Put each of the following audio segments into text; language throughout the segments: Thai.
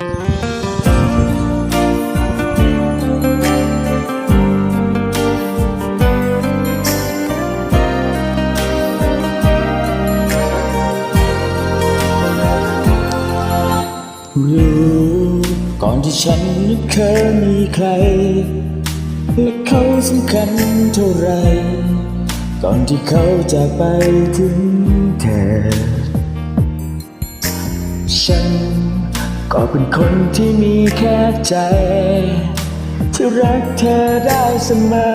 รู้ก่อนที่ฉันนั้นเคยมีใคร และเขาสำคัญเท่าไร ก่อนที่เขาจะไปถึงเธอฉัน ก็เป็นคนที่มีแค่ใจ ที่รักเธอได้เสมอ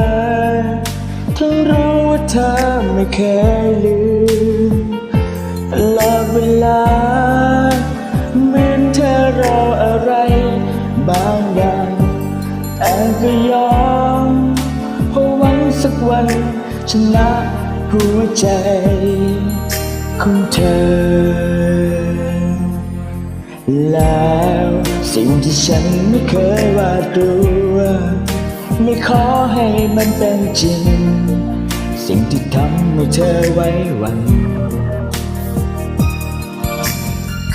ทั้งรู้ว่าเธอไม่เคยลืมตลอดเวลาเหมือนเธอรออะไรบางอย่างแต่ก็ยอมเพราะหวังสักวันชนะหัวใจของเธอ แล้วสิ่งที่ฉันไม่เคยวาดตัวไม่ขอให้มันเป็นจริง สิ่งที่ทำให้เธอไว้วัน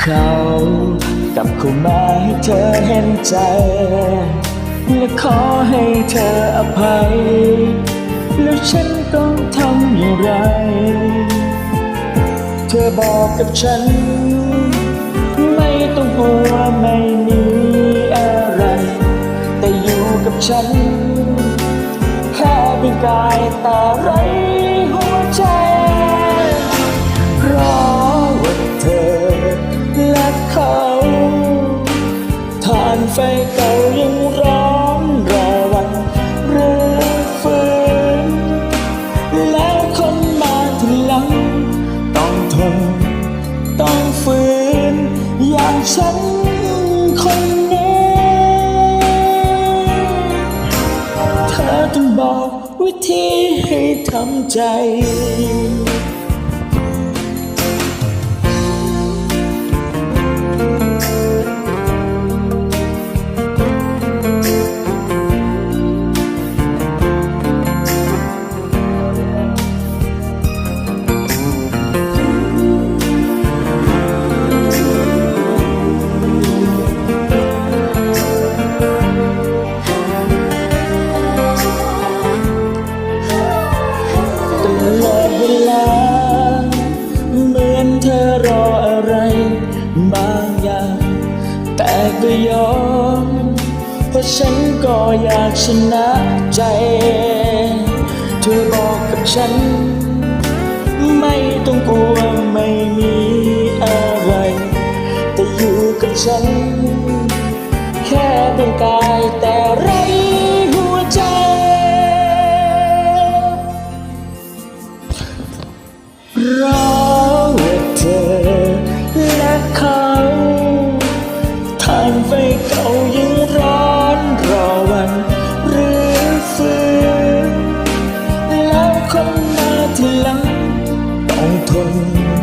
เขากลับเข้ามาให้เธอเห็นใจ และขอให้เธออภัย แล้วฉันต้องทำอย่างไร เธอบอกกับฉัน ฉัน แค่เป็นกายแต่ไรหัวใจ เพราะว่าเธอและเขาทานไฟเก่ายังร้อนรอวันหรือฟื้นแล้วคนมาทีหลัง ต้องทน ต้องฝืนอย่างฉัน บอกวิธีให้ทำใจ เวลา เหมือนเธอรออะไร บางอย่าง แต่ก็ยอม เพราะฉันก็อยากชนะใจ เธอบอกกับฉัน ไม่ต้องกลัว ต้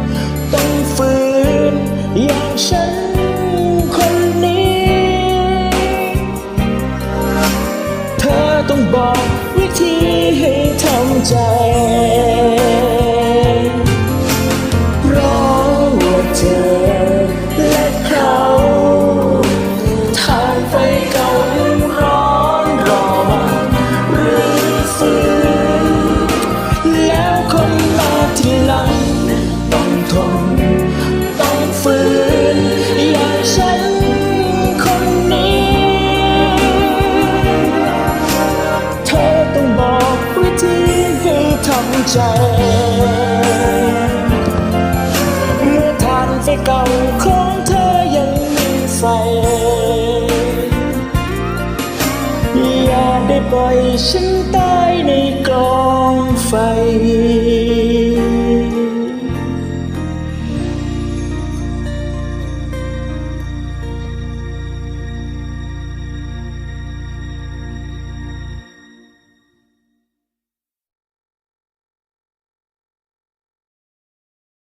ให้ทำใจเมื่อทานไฟเก่าของเธอยังมีไฟอย่าได้ปล่อยฉันตายในกองไฟ